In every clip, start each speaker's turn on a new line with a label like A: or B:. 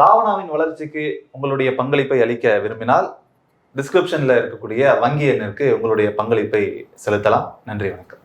A: ராவணாவின் வளர்ச்சிக்கு உங்களுடைய பங்களிப்பை அளிக்க விரும்பினால் டிஸ்கிரிப்ஷனில் இருக்கக்கூடிய வங்கி எண்ணிற்கு உங்களுடைய பங்களிப்பை செலுத்தலாம். நன்றி வணக்கம்.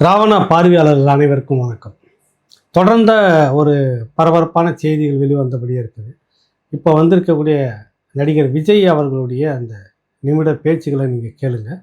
B: ராவணா பார்வையாளர்கள் அனைவருக்கும் வணக்கம். தொடர்ந்த ஒரு பரபரப்பான செய்திகள் வெளிவந்தபடியே இருக்குது. இப்போ வந்திருக்கக்கூடிய நடிகர் விஜய் அவர்களுடைய அந்த நிமிட பேச்சுகளை நீங்கள் கேளுங்கள்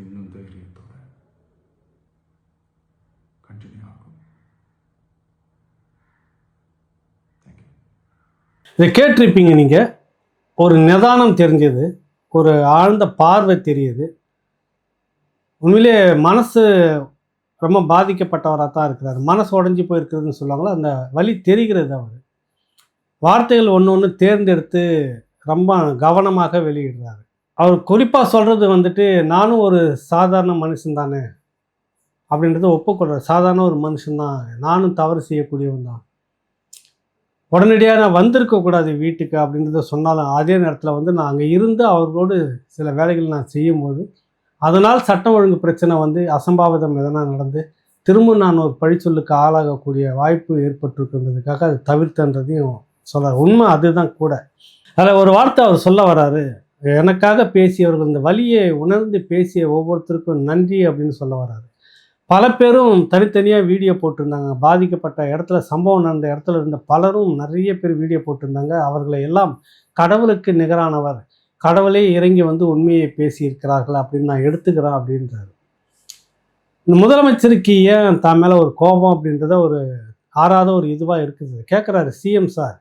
C: இன்னும் தைரியத்தோட கண்டினியூ ஆகும்.
B: இதை கேட்டிருப்பீங்க நீங்கள் ஒரு நிதானம் தெரிஞ்சது ஒரு ஆழ்ந்த பார்வை தெரியுது. உண்மையிலே மனசு ரொம்ப பாதிக்கப்பட்டவராக தான் இருக்கிறார். மனசு உடஞ்சி போயிருக்குதுன்னு சொல்லுவாங்களோ? அந்த வழி தெரிகிறது அவர். வார்த்தைகள் ஒன்று ஒன்று தேர்ந்தெடுத்து ரொம்ப கவனமாக வெளியிடுறாரு. அவர் குறிப்பாக சொல்கிறது வந்துட்டு நானும் ஒரு சாதாரண மனுஷன் தானே? அப்படின்றத ஒப்புக்கொள்கிறார் சாதாரண ஒரு மனுஷன்தான் நானும் தவறு செய்யக்கூடியவன் தான். உடனடியாக நான் வந்திருக்கக்கூடாது வீட்டுக்கு அப்படின்றத சொன்னாலும் அதே நேரத்தில் வந்து நான் அங்கே இருந்து அவர்களோடு சில வேலைகள் நான் செய்யும் போது அதனால் சட்டம் ஒழுங்கு பிரச்சனை வந்து அசம்பாவிதம் எதனா நடந்து திரும்ப நான் ஒரு பழிச்சொல்லுக்கு ஆளாகக்கூடிய வாய்ப்பு ஏற்பட்டிருக்குன்றதுக்காக அதை தவிர்த்தன்றதையும் சொல்கிறார் உண்மை அதுதான் கூட. அதில் ஒரு வார்த்தை அவர் சொல்ல வராரு எனக்காக பேசியவர்கள் இந்த வழியை உணர்ந்து பேசிய ஒவ்வொருத்தருக்கும் நன்றி அப்படின்னு சொல்ல வராரு பல பேரும் தனித்தனியாக வீடியோ போட்டிருந்தாங்க. பாதிக்கப்பட்ட இடத்துல சம்பவம் நடந்த இடத்துல இருந்த பலரும் நிறைய பேர் வீடியோ போட்டிருந்தாங்க. அவர்களை எல்லாம் கடவுளுக்கு நிகரானவர். கடவுளே இறங்கி வந்து உண்மையை பேசியிருக்கிறார்கள் அப்படின்னு நான் எடுத்துக்கிறேன் அப்படின்றாரு. இந்த முதலமைச்சருக்கு ஏன் தான் மேலே ஒரு கோபம் அப்படின்றத ஒரு ஆறாத ஒரு இதுவாக இருக்குது. கேட்குறாரு சிஎம் சார்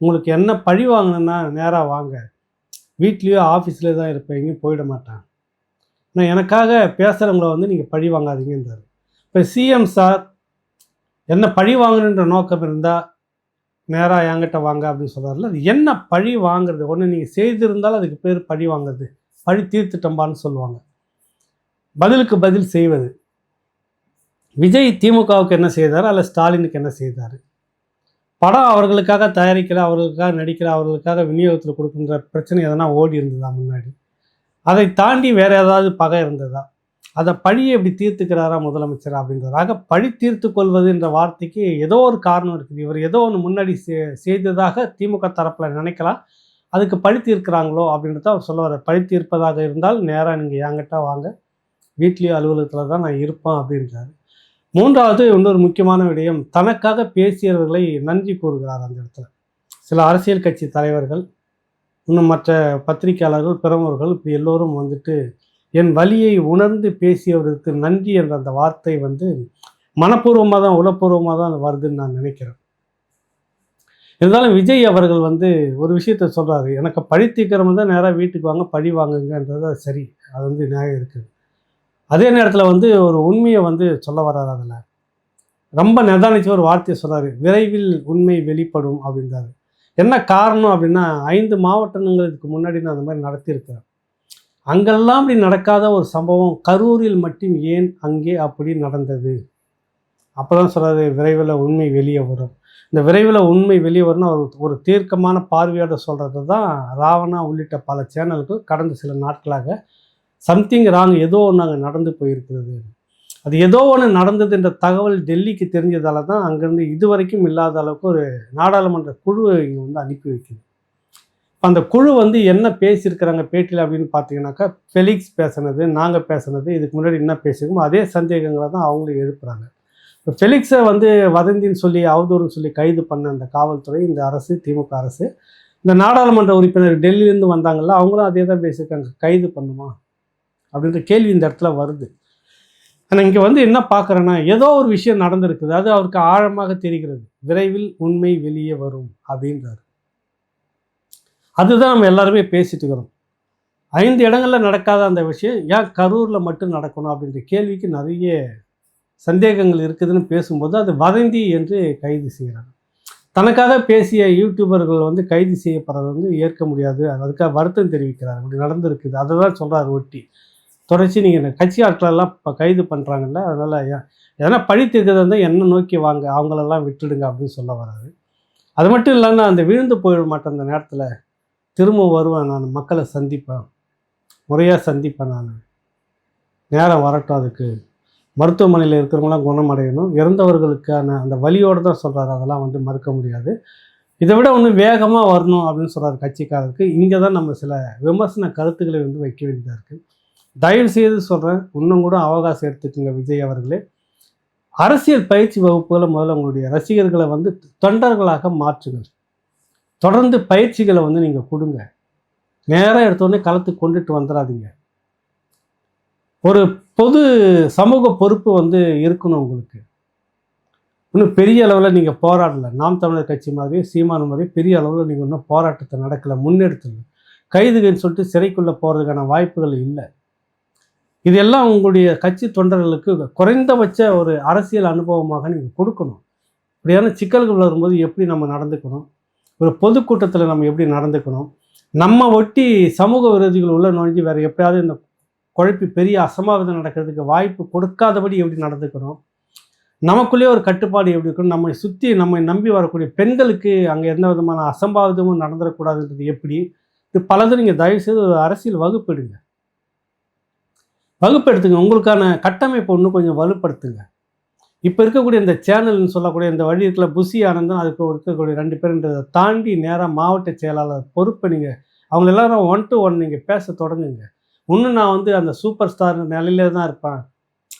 B: உங்களுக்கு என்ன பழி வாங்கினா நேராக வாங்க. வீட்லேயோ ஆஃபீஸில் தான் இருப்பேன் எங்கேயும் போயிட மாட்டேன். நான் எனக்காக பேசுகிறவங்கள வந்து நீங்கள் பழி வாங்காதீங்கன்றார். இப்போ சிஎம் சார் என்ன பழி வாங்கணுன்ற நோக்கம் இருந்தால் நேராக என்கிட்ட வாங்க அப்படின்னு சொல்கிறாருல அது என்ன பழி வாங்குறது? ஒன்று நீங்கள் செய்திருந்தாலும் அதுக்கு பேர் பழி வாங்குறது. பழி தீர்த்துட்டம்பான்னு சொல்லுவாங்க. பதிலுக்கு பதில் செய்வது. விஜய் திமுகவுக்கு என்ன செய்தார்? அல்ல ஸ்டாலினுக்கு என்ன செய்தார்? படம் அவர்களுக்காக தயாரிக்கிற அவர்களுக்காக நடிக்கிற அவர்களுக்காக விநியோகத்தில் கொடுக்குன்ற பிரச்சனை எதனா ஓடி இருந்ததா முன்னாடி? அதை தாண்டி வேற ஏதாவது பகை இருந்ததா? அதை பழியை எப்படி தீர்த்துக்கிறாரா முதலமைச்சர் அப்படின்றதாக பழி தீர்த்து கொள்வதுன்ற வார்த்தைக்கு ஏதோ ஒரு காரணம் இருக்குது. இவர் ஏதோ ஒன்று முன்னாடி செ- செய்ததாக திமுக தரப்பில் நினைக்கலாம். அதுக்கு பழி தீர்க்கிறாங்களோ அப்படின்றத அவர் சொல்ல வர பழி தீர்ப்பதாக இருந்தால் நேராக நீங்கள் என்கிட்ட வாங்க. வீட்லேயோ அலுவலகத்தில் தான் நான் இருப்பேன் அப்படின்றாரு. மூன்றாவது இன்னொரு முக்கியமான விடயம் தனக்காக பேசியவர்களை நன்றி கூறுகிறார் அந்த இடத்துல. சில அரசியல் கட்சி தலைவர்கள் இன்னும் மற்ற பத்திரிகையாளர்கள் பிரமுகர்கள் இப்படி எல்லோரும் வந்துட்டு என் வழியை உணர்ந்து பேசியவருக்கு நன்றி என்ற அந்த வார்த்தை வந்து மனப்பூர்வமாக தான் உளப்பூர்வமாக தான் வருதுன்னு நான் நினைக்கிறேன். இருந்தாலும் விஜய் அவர்கள் வந்து ஒரு விஷயத்த சொல்கிறாரு எனக்கு பழி தீக்கிறவங்க தான் நேராக வீட்டுக்கு வாங்க பழி வாங்குங்கன்றது சரி அது வந்து நியாயம் இருக்குது. அதே நேரத்தில் வந்து ஒரு உண்மையை வந்து சொல்ல வர்றாரு அதில். ரொம்ப நிதானிச்சு ஒரு வார்த்தையை சொல்கிறாரு விரைவில் உண்மை வெளிப்படும் அப்படின்றாரு. என்ன காரணம் அப்படின்னா ஐந்து மாவட்டங்களுக்கு முன்னாடி நான் அந்த மாதிரி நடத்தியிருக்கிறேன். அங்கெல்லாம் அப்படி நடக்காத ஒரு சம்பவம் கரூரில் மட்டும் ஏன் அங்கே அப்படி நடந்தது? அப்போ தான் சொல்கிறாரு விரைவில் உண்மை வெளியே வரும். இந்த விரைவில் உண்மை வெளியே வரும்னு ஒரு ஒரு தீர்க்கமான பார்வையோடு சொல்கிறது தான் ராவணா உள்ளிட்ட பல சேனல்கள் கடந்த சில நாட்களாக சம்திங் ராங் ஏதோ ஒன்று அங்கே நடந்து போயிருக்கிறது. அது ஏதோ ஒன்று நடந்ததுன்ற தகவல் டெல்லிக்கு தெரிஞ்சதால தான் அங்கேருந்து இது வரைக்கும் இல்லாத அளவுக்கு ஒரு நாடாளுமன்ற குழு இங்கே வந்து அனுப்பி வைக்குது. அந்த குழு வந்து என்ன பேசியிருக்கிறாங்க பேட்டியில் அப்படின்னு பார்த்தீங்கன்னாக்கா ஃபெலிக்ஸ் பேசுனது நாங்கள் பேசுனது இதுக்கு முன்னாடி என்ன பேசியிருக்கோமோ அதே சந்தேகங்களை தான் அவங்களும் எழுப்புறாங்க. இப்போ ஃபெலிக்ஸை வந்து வதந்தின்னு சொல்லி அவதூறுன்னு சொல்லி கைது பண்ண அந்த காவல்துறை இந்த அரசு திமுக அரசு இந்த நாடாளுமன்ற உறுப்பினர் டெல்லியிலேருந்து வந்தாங்கல்ல அவங்களும் அதே தான் பேசியிருக்காங்க. கைது பண்ணுமா? அப்படின்ற கேள்வி இந்த இடத்துல வருது. ஆனால் இங்கே வந்து என்ன பார்க்குறேன்னா ஏதோ ஒரு விஷயம் நடந்திருக்குது. அது அவருக்கு ஆழமாக தெரிகிறது. விரைவில் உண்மை வெளியே வரும் அப்படின்றாரு. அதுதான் நம்ம எல்லாருமே பேசிட்டு இருக்கிறோம். ஐந்து இடங்களில் நடக்காத அந்த விஷயம் ஏன் கரூரில் மட்டும் நடக்கணும் அப்படின்ற கேள்விக்கு நிறைய சந்தேகங்கள் இருக்குதுன்னு பேசும்போது அது வதந்தி என்று கைது செய்கிறாங்க தனக்காக பேசிய யூடியூபர்கள் வந்து கைது செய்யப்படுறது வந்து ஏற்க முடியாது. அதுக்காக வருத்தம் தெரிவிக்கிறார். அப்படி நடந்திருக்குது. அதை தான் சொல்கிறார் ஒட்டி. தொடர்ச்சி நீங்கள் கட்சி ஆட்களெல்லாம் இப்போ கைது பண்ணுறாங்கல்ல அதனால் எதனா பழி தீர்க்கிறது இருந்தால் என்ன நோக்கி வாங்க அவங்களெல்லாம் விட்டுடுங்க அப்படின்னு சொல்ல வராது அது மட்டும் இல்லாமல் அந்த விழுந்து போயிட மாட்டேன் அந்த நேரத்தில் திரும்ப வருவேன் நான் மக்களை சந்திப்பேன். முறையாக சந்திப்பேன் நான். நேரம் வரட்டும் அதுக்கு. மருத்துவமனையில் இருக்கிறவங்களாம் குணமடையணும். இறந்தவர்களுக்கான அந்த வழியோடு தான் சொல்கிறாரு அதெல்லாம் வந்து மறுக்க முடியாது. இதை விட ஒன்று வேகமாக வரணும் அப்படின்னு சொல்கிறார் கட்சிக்காரருக்கு. இங்கே தான் நம்ம சில விமர்சன கருத்துக்களை வந்து வைக்க வேண்டியதாக இருக்குது தயவு செய்து சொல்கிறேன் இன்னும் கூட அவகாசம் எடுத்துக்கோங்க விஜய் அவர்களே. அரசியல் பயிற்சி வகுப்புகளை முதல்ல உங்களுடைய ரசிகர்களை வந்து தொண்டர்களாக மாற்றுங்கள். தொடர்ந்து பயிற்சிகளை வந்து நீங்கள் கொடுங்க. நேராக எடுத்தோடனே களத்துக்கு கொண்டுட்டு வந்துடாதீங்க. ஒரு பொது சமூக பொறுப்பு வந்து இருக்கணும் உங்களுக்கு. இன்னும் பெரிய அளவில் நீங்கள் போராடலை. நாம் தமிழர் கட்சி மாதிரி சீமான மாதிரி பெரிய அளவில் நீங்கள் இன்னும் போராட்டத்தை நடக்கலை முன்னெடுத்துல கைதுகன்னு சொல்லிட்டு சிறைக்குள்ளே போகிறதுக்கான வாய்ப்புகள் இல்லை. இதெல்லாம் உங்களுடைய கட்சி தொண்டர்களுக்கு குறைந்தபட்ச ஒரு அரசியல் அனுபவமாக நீங்கள் கொடுக்கணும். இப்படியான சிக்கல்கள் வரும்போது எப்படி நம்ம நடந்துக்கணும்? ஒரு பொதுக்கூட்டத்தில் நம்ம எப்படி நடந்துக்கணும்? நம்ம ஒட்டி சமூக விரோதிகள் உள்ள நுழைஞ்சு வேறு எப்படியாவது இந்த குழப்பி பெரிய அசம்பாவிதம் நடக்கிறதுக்கு வாய்ப்பு கொடுக்காதபடி எப்படி நடந்துக்கணும்? நமக்குள்ளேயே ஒரு கட்டுப்பாடு எப்படி இருக்கணும்? நம்மை சுற்றி நம்மை நம்பி வரக்கூடிய பெண்களுக்கு அங்கே எந்த விதமான அசம்பாவிதமும் நடந்துடக்கூடாதுன்றது எப்படி? இது பலதும் நீங்கள் தயவுசெய்து ஒரு அரசியல் வகுப்பெடுங்க. வகுப்பெடுத்துங்க. உங்களுக்கான கட்டமைப்பு ஒன்று கொஞ்சம் வலுப்படுத்துங்க. இப்போ இருக்கக்கூடிய இந்த சேனல்னு சொல்லக்கூடிய இந்த வழி புசி ஆனந்தம் அதுக்கு இருக்கக்கூடிய ரெண்டு பேருன்றதை தாண்டி நேராக மாவட்ட செயலாளர் பொறுப்பை நீங்கள் அவங்க எல்லாரும் ஒன் டு ஒன் நீங்கள் பேச தொடங்குங்க. இன்னும் நான் வந்து அந்த சூப்பர் ஸ்டார் நிலையில தான் இருப்பேன்.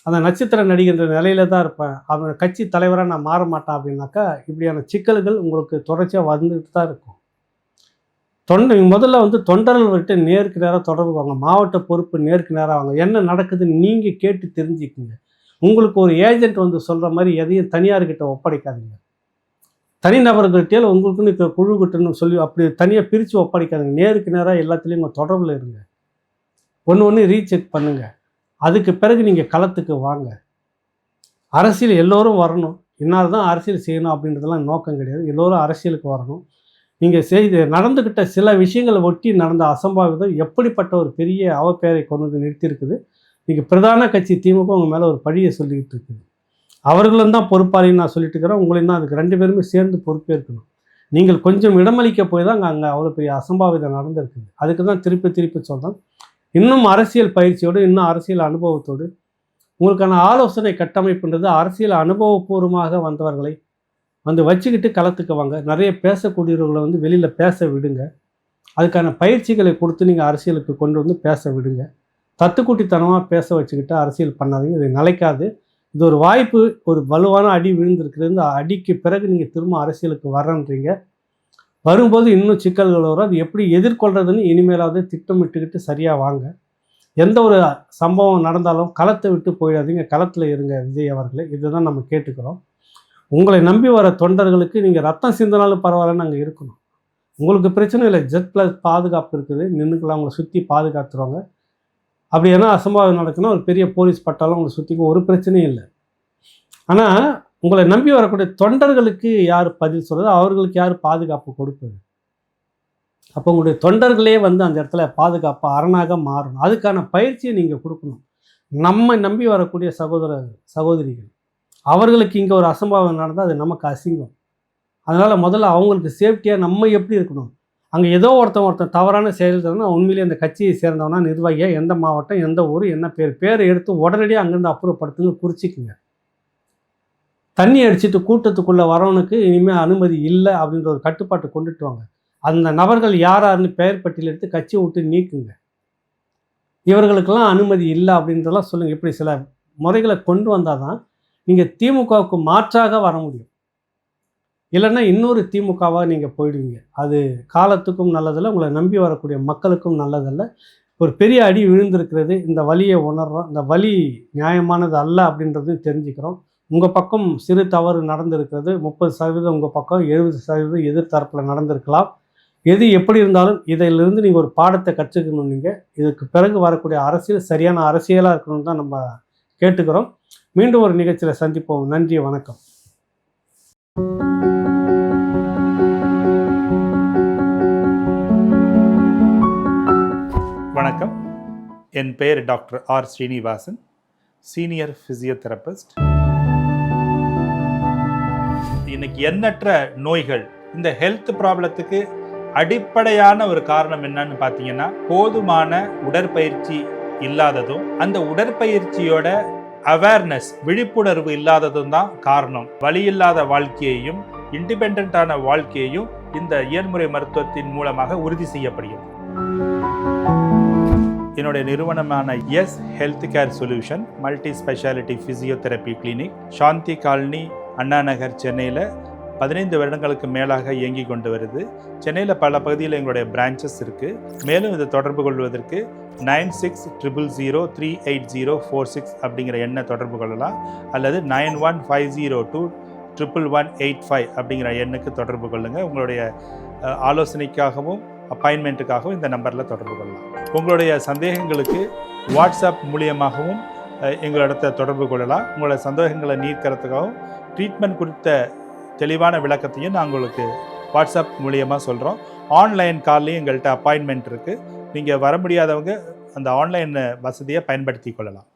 B: அந்த நட்சத்திர நடிகன்ற நிலையில தான் இருப்பேன். அவங்க கட்சி தலைவராக நான் மாற மாட்டேன் அப்படின்னாக்கா இப்படியான சிக்கல்கள் உங்களுக்கு தொடர்ச்சியாக வந்துட்டு தான் இருக்கும். தொண்டை முதல்ல வந்து தொண்டர்கள்கிட்ட நேருக்கு நேராக தொடர்பு வாங்க. மாவட்ட பொறுப்பு நேருக்கு நேராக வாங்க. என்ன நடக்குதுன்னு நீங்கள் கேட்டு தெரிஞ்சுக்குங்க. உங்களுக்கு ஒரு ஏஜென்ட் வந்து சொல்கிற மாதிரி எதையும் தனியார்கிட்ட ஒப்படைக்காதீங்க. தனிநபர்கள்ட்டே உங்களுக்குன்னு இருக்க குழுக்கிட்டன்னு சொல்லி அப்படி தனியாக பிரித்து ஒப்படைக்காதீங்க. நேருக்கு நேராக எல்லாத்துலேயும் உங்கள் தொடர்பில் இருங்க. ஒன்று ஒன்று ரீசெக் பண்ணுங்கள் அதுக்கு பிறகு நீங்கள் களத்துக்கு வாங்க. அரசியல் எல்லோரும் வரணும். இன்னார் தான் அரசியல் செய்யணும் அப்படின்றதெல்லாம் நோக்கம் கிடையாது. எல்லோரும் அரசியலுக்கு வரணும். நீங்கள் செய்து நடந்துக்கிட்ட சில விஷயங்களை ஒட்டி நடந்த அசம்பாவிதம் எப்படிப்பட்ட ஒரு பெரிய அவப்பெயரை கொண்டு வந்து நிறுத்தியிருக்குது. நீங்கள் பிரதான கட்சி திமுக உங்கள் மேலே ஒரு பழியை சொல்லிக்கிட்டு இருக்குது. அவர்களும் தான் பொறுப்பாளின்னு நான் சொல்லிட்டு இருக்கிறேன். உங்களையும் தான் அதுக்கு ரெண்டு பேருமே சேர்ந்து பொறுப்பேற்கணும். நீங்கள் கொஞ்சம் இடமளிக்க போய் தான் அங்கே அவ்வளோ பெரிய அசம்பாவிதம் நடந்திருக்குது. அதுக்கு தான் திருப்பி திருப்பி சொல்கிறேன் இன்னும் அரசியல் பயிற்சியோடு இன்னும் அரசியல் அனுபவத்தோடு உங்களுக்கான ஆலோசனை கட்டமைப்புன்றது அரசியல் அனுபவபூர்வமாக வந்தவர்களை வந்து வச்சுக்கிட்டு களத்துக்கு வாங்க நிறைய பேசக்கூடியவர்களை வந்து வெளியில் பேச விடுங்க. அதுக்கான பயிற்சிகளை கொடுத்து நீங்கள் அரசியலுக்கு கொண்டு வந்து பேச விடுங்க. தத்துக்குட்டித்தனமாக பேச வச்சுக்கிட்டு அரசியல் பண்ணாதீங்க. இது நிலைக்காது. இது ஒரு வாய்ப்பு ஒரு வலுவான அடி விழுந்திருக்கிறது. இந்த அடிக்கு பிறகு நீங்கள் திரும்ப அரசியலுக்கு வரன்றீங்க. வரும்போது இன்னும் சிக்கல்கள் வரும். அது எப்படி எதிர்கொள்கிறதுன்னு இனிமேலாவது திட்டமிட்டுக்கிட்டு சரியாக வாங்க. எந்த ஒரு சம்பவம் நடந்தாலும் களத்தை விட்டு போயிடாதீங்க. களத்தில் இருங்க விஜய் அவர்களை. இதுதான் நம்ம கேட்டுக்கிறோம். உங்களை நம்பி வர தொண்டர்களுக்கு நீங்கள் ரத்தம் சிந்தினாலும் பரவாயில்லன்னு அங்கே இருக்கணும். உங்களுக்கு பிரச்சனை இல்லை. ஜெட் ப்ளஸ் பாதுகாப்பு இருக்குது. நின்றுக்கலாம் உங்களை சுற்றி பாதுகாத்துருவாங்க. அப்படி என்ன அசம்பாவிதம் நடக்குன்னா ஒரு பெரிய போலீஸ் பட்டாலும் உங்களை சுற்றிக்கும் ஒரு பிரச்சனையும் இல்லை. ஆனால் உங்களை நம்பி வரக்கூடிய தொண்டர்களுக்கு யார் பதில் சொல்கிறது அவர்களுக்கு யார் பாதுகாப்பு கொடுப்பது? அப்போ உங்களுடைய தொண்டர்களே வந்து அந்த இடத்துல பாதுகாப்பு அரணாக மாறணும். அதுக்கான பயிற்சியை நீங்கள் கொடுக்கணும். நம்ம நம்பி வரக்கூடிய சகோதர சகோதரிகள் அவர்களுக்கு இங்கே ஒரு அசம்பாவம் நடந்தால் அது நமக்கு அசிங்கம். அதனால் முதல்ல அவங்களுக்கு சேஃப்டியாக நம்ம எப்படி இருக்கணும்? அங்கே ஏதோ ஒருத்தன் ஒருத்தன் தவறான செயல் தரணும் உண்மையிலேயே அந்த கட்சியை சேர்ந்தவனா நிர்வாகியாக எந்த மாவட்டம் எந்த ஊர் என்ன பேர் பேரை எடுத்து உடனடியாக அங்கேருந்து அப்புறப்படுத்துங்க குறிச்சிக்குங்க. தண்ணி அடிச்சிட்டு கூட்டத்துக்குள்ளே வரவனுக்கு இனிமேல் அனுமதி இல்லை அப்படின்ற ஒரு கட்டுப்பாட்டை கொண்டுட்டு வாங்க. அந்த நபர்கள் யார் பெயர் பட்டியல் எடுத்து கட்சியை விட்டு நீக்குங்க. இவர்களுக்கெல்லாம் அனுமதி இல்லை அப்படின்றதெல்லாம் சொல்லுங்கள் இப்படி சில முறைகளை கொண்டு வந்தால் தான் நீங்கள் திமுகவுக்கு மாற்றாக வர முடியும். இல்லைன்னா இன்னொரு திமுகவாக நீங்கள் போயிடுவீங்க. அது காலத்துக்கும் நல்லதில்லை உங்களை நம்பி வரக்கூடிய மக்களுக்கும் நல்லதல்ல. ஒரு பெரிய அடி விழுந்திருக்கிறது இந்த வழியை உணர்றோம் இந்த வழி நியாயமானது அல்ல அப்படின்றதையும் தெரிஞ்சுக்கிறோம். உங்கள் பக்கம் சிறு தவறு நடந்திருக்கிறது முப்பது சதவீதம் உங்கள் பக்கம் எழுபது சதவீதம் எதிர்த்தரப்பில் நடந்திருக்கலாம். எது எப்படி இருந்தாலும் இதிலிருந்து நீங்கள் ஒரு பாடத்தை கற்றுக்கணும் நீங்கள் இதுக்கு பிறகு வரக்கூடிய அரசியல் சரியான அரசியலாக இருக்கணும்னு தான் நம்ம கேட்டுக்கிறோம். மீண்டும் ஒரு நிகழ்ச்சியில் சந்திப்போம். நன்றி வணக்கம்.
D: வணக்கம். என் பெயர் doctor R Srinivasan senior physiotherapist. இன்னைக்கு எண்ணற்ற நோய்கள் இந்த ஹெல்த் ப்ராப்ளத்துக்கு அடிப்படையான ஒரு காரணம் என்னன்னு பார்த்தீங்கன்னா போதுமான உடற்பயிற்சி இல்லாததும் அந்த உடற்பயிற்சியோட அவேர்னஸ் விழிப்புணர்வு இல்லாததும் தான் காரணம். வழி இல்லாத வாழ்க்கையையும் இண்டிபெண்டான வாழ்க்கையையும் இந்த இயன்முறை மருத்துவத்தின் மூலமாக உறுதி செய்யப்படுகிறது. என்னுடைய நிறுவனமான S health care solution multi speciality physiotherapy clinic Shanthi colony Anna Nagar சென்னையில் பதினைந்து வருடங்களுக்கு மேலாக இயங்கி கொண்டு வருது. சென்னையில் பல பகுதியில் எங்களுடைய பிரான்ச்சஸ் இருக்குது மேலும் இதை தொடர்பு கொள்வதற்கு nine six triple zero three eight zero four six அப்படிங்கிற எண்ணை தொடர்பு கொள்ளலாம். அல்லது nine one five zero two triple one eight five அப்படிங்கிற எண்ணுக்கு தொடர்பு கொள்ளுங்கள் உங்களுடைய ஆலோசனைக்காகவும் அப்பாயின்மெண்ட்டுக்காகவும் இந்த நம்பரில் தொடர்பு கொள்ளலாம். உங்களுடைய சந்தேகங்களுக்கு வாட்ஸ்அப் மூலியமாகவும் எங்களிடத்தை தொடர்பு கொள்ளலாம். உங்களோட சந்தேகங்களை நீக்கிறதுக்காகவும் ட்ரீட்மெண்ட் குறித்த தெளிவான விளக்கத்தையும் நான் உங்களுக்கு வாட்ஸ்அப் மூலியமாக சொல்கிறோம் ஆன்லைன் கால்லையும் எங்கள்கிட்ட அப்பாயின்மெண்ட் இருக்குது நீங்கள் வர முடியாதவங்க அந்த ஆன்லைன் வசதியை பயன்படுத்தி கொள்ளலாம்.